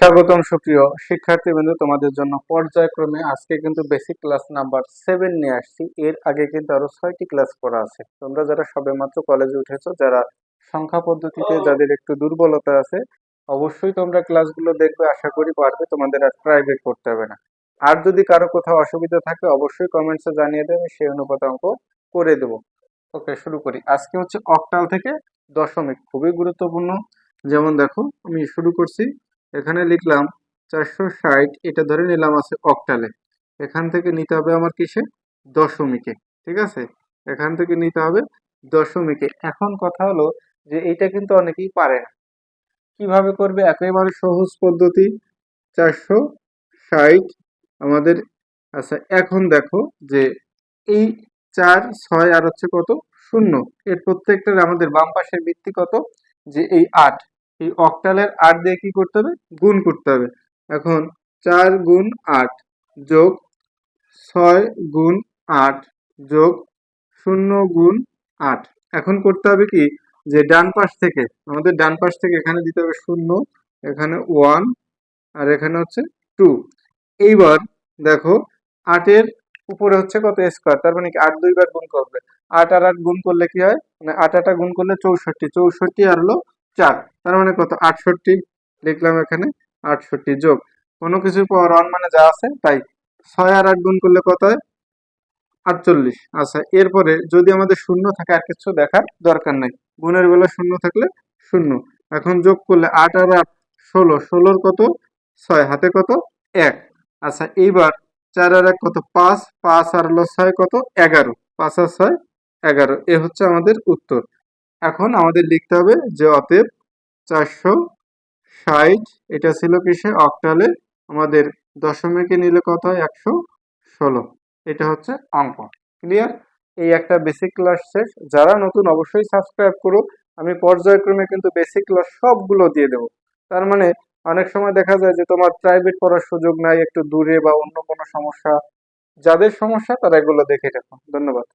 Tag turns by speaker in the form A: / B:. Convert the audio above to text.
A: স্বাগতম সুপ্রিয় শিক্ষার্থীবৃন্দ তোমাদের জন্য পর্যায়ক্রমে আজকে কিন্তু বেসিক ক্লাস নাম্বার সেভেন নিয়ে আসছি। এর আগে কিন্তু আরও ছয়টি ক্লাস করা আছে। তোমরা যারা সবেমাত্র কলেজে উঠেছো যারা সংখ্যা পদ্ধতিতে যাদের একটু দুর্বলতা আছে অবশ্যই তোমরা ক্লাসগুলো দেখবে আশা করি পারবে তোমাদের আর প্রাইভেট করতে হবে না। আর যদি কারও কোথাও অসুবিধা থাকে অবশ্যই কমেন্টসে জানিয়ে দেবে সেই অনুপাতে অঙ্ক করে দেবো। ওকে শুরু করি। আজকে হচ্ছে অক্টাল থেকে দশমিক খুবই গুরুত্বপূর্ণ। যেমন দেখো আমি শুরু করছি। এখানে লিখলাম চারশো ষাট, এটা ধরে নিলাম আছে অক্টালে এখান থেকে নিতে হবে আমার কিসে? দশমিকে, ঠিক আছে? এখান থেকে নিতে হবে দশমিকে। এখন কথা হলো যে এইটা কিন্তু অনেকেই পারে না। কীভাবে করবে? একেবারে সহজ পদ্ধতি। চারশো ষাট আমাদের আচ্ছা এখন দেখো যে এই চার, ছয় আর হচ্ছে কত? শূন্য। এর প্রত্যেকটার আমাদের বাম পাশের ভিত্তি কত? যে এই আট। এই অক্টালের আট দিয়ে কি করতে হবে? গুণ করতে হবে। এখন চার গুণ আট যোগ ছয় গুণ আট যোগ শূন্য গুণ আট। এখন করতে হবে কি? যে ডান পাশ থেকে, আমাদের ডান পাশ থেকে এখানে দিতে হবে শূন্য, এখানে ওয়ান আর এখানে হচ্ছে টু এইবার দেখো, আটের উপরে হচ্ছে কত স্কোয়ার তার মানে কি? আট দুইবার গুণ করবে। আট আর আট গুণ করলে কি হয়? মানে আট আটা গুণ করলে চৌষট্টি চৌষট্টি আর হলো চার। তার মানে কত? আটষট্টি। লিখলাম এখানে আটষট্টি যোগ। কোনো কিছুর পর ওয়ান মানে যা আছে তাই। ছয় আর আট গুণ করলে কত হয়? আটচল্লিশ। আচ্ছা এরপরে যদি আমাদের শূন্য থাকে আর কিছু দেখার দরকার নাই। গুণের বেলা শূন্য থাকলে শূন্য। এখন যোগ করলে আট আর আট ষোলো। ষোলোর কত? ছয়। হাতে কত? এক। আচ্ছা এইবার চার আর এক কত? পাঁচ। পাঁচ আর হলো ছয় কত? এগারো। পাঁচ আর ছয়, এগারো। এ হচ্ছে আমাদের উত্তর। এখন আমাদের লিখতে হবে যে অতএব চারশো ষাট। এটা ছিল কিসে অক্টালে আমাদের দশমিকে নিলে কত হয়? একশো ষোলো। এটা হচ্ছে অঙ্ক। ক্লিয়ার এই একটা বেসিক ক্লাস শেষ। যারা নতুন অবশ্যই সাবস্ক্রাইব করো আমি পর্যায়ক্রমে কিন্তু বেসিক ক্লাস সবগুলো দিয়ে দেবো। তার মানে অনেক সময় দেখা যায় যে তোমার প্রাইভেট পড়ার সুযোগ নাই, একটু দূরে বা অন্য কোনো সমস্যা। যাদের সমস্যা তারা এগুলো দেখে রাখো। ধন্যবাদ।